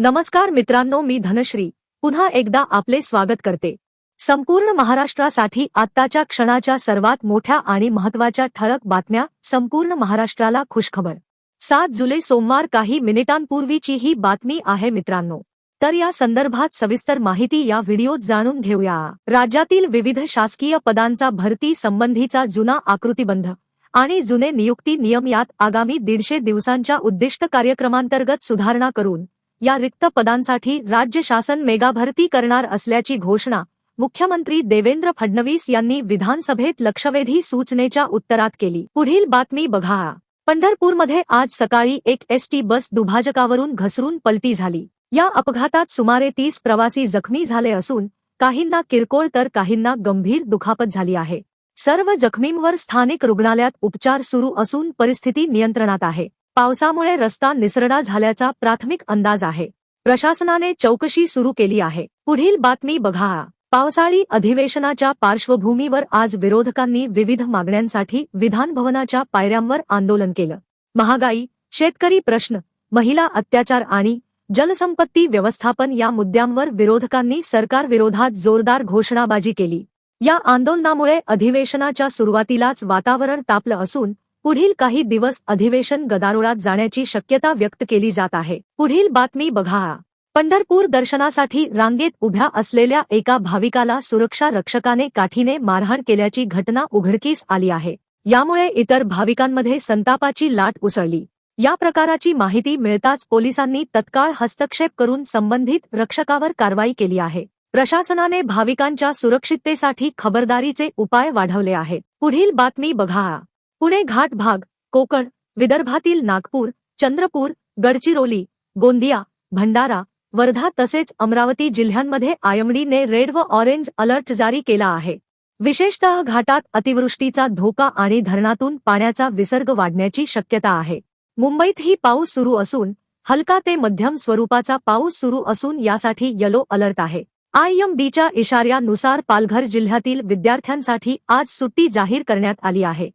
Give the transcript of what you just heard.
नमस्कार मित्रांनो मी धनश्री. पुन्हा एकदा आपले स्वागत करते. संपूर्ण महाराष्ट्रासाठी आत्ताच्या क्षणाच्या सर्वात मोठ्या आणि महत्त्वाच्या ठळक बातम्या संपूर्ण महाराष्ट्राला खुशखबर. सात जुलै सोमवार काही मिनिटांपूर्वीची ही बातमी आहे मित्रांनो. तर या संदर्भात सविस्तर माहिती या व्हिडिओत जाणून घेऊया. राज्यातील विविध शासकीय पदांचा भरती संबंधीचा जुना आकृतीबंध आणि जुने नियुक्ती नियम यात आगामी दीडशे दिवसांच्या उद्दिष्ट कार्यक्रमांतर्गत सुधारणा करून या रिक्त पदांसाठी राज्य शासन मेगा भरती करणार असल्याची घोषणा मुख्यमंत्री देवेंद्र फडणवीस यांनी विधानसभेत लक्षवेधी सूचनेच्या उत्तरात केली. पुढील बातमी बघा. पंढरपूरमध्ये आज सकाळी एक एसटी बस दुभाजकावरून घसरून पलटी झाली. या अपघातात सुमारे तीस प्रवासी जखमी झाले असून काहींना किरकोळ तर काहींना गंभीर दुखापत झाली आहे. सर्व जखमींवर स्थानिक रुग्णालयात उपचार सुरू असून परिस्थिती नियंत्रणात आहे. पावसामुळे रस्ता निसरडा झाल्याचा प्राथमिक अंदाज आहे. प्रशासनाने चौकशी सुरू केली आहे. पुढील बातमी बघा. पावसाळी अधिवेशनाच्या पार्श्वभूमीवर आज विरोधकांनी विविध मागण्यांसाठी विधानभवनाच्या पायऱ्यांवर आंदोलन केलं. महागाई शेतकरी प्रश्न महिला अत्याचार आणि जलसंपत्ती व्यवस्थापन या मुद्द्यांवर विरोधकांनी सरकारविरोधात जोरदार घोषणाबाजी केली. या आंदोलनामुळे अधिवेशनाच्या सुरुवातीलाच वातावरण तापलं असून पुढील काही दिवस अधिवेशन गदारोळात जाण्याची शक्यता व्यक्त केली जात आहे. पुढील बातमी बघा. पंढरपूर दर्शनासाठी रांगेत उभ्या असलेल्या एका भाविकाला सुरक्षा रक्षकाने काठीने मारहाण केल्याची घटना उघडकीस आली आहे. यामुळे इतर भाविकांमध्ये संतापाची लाट उसळली. या प्रकाराची माहिती मिळताच पोलिसांनी तत्काळ हस्तक्षेप करून संबंधित रक्षकावर कारवाई केली आहे. प्रशासनाने भाविकांच्या सुरक्षिततेसाठी खबरदारीचे उपाय वाढवले आहेत पुढील बातमी बघा. पुणे घाट भाग कोकण विदर्भातील नागपूर चंद्रपूर गडचिरोली गोंदिया भंडारा वर्धा तसेच अमरावती जिल्ह्यांमध्ये आयएमडीने रेड व ऑरेंज अलर्ट जारी केला आहे. विशेषतः घाटात अतिवृष्टीचा धोका आणि धरणातून पाण्याचा विसर्ग वाढण्याची शक्यता आहे. मुंबईतही पाऊस सुरू असून हलका ते मध्यम स्वरूपाचा पाऊस सुरू असून यासाठी येलो अलर्ट आहे. आयएमडीच्या इशाऱ्यानुसार पालघर जिल्ह्यातील विद्यार्थ्यांसाठी आज सुट्टी जाहीर करण्यात आली आहे.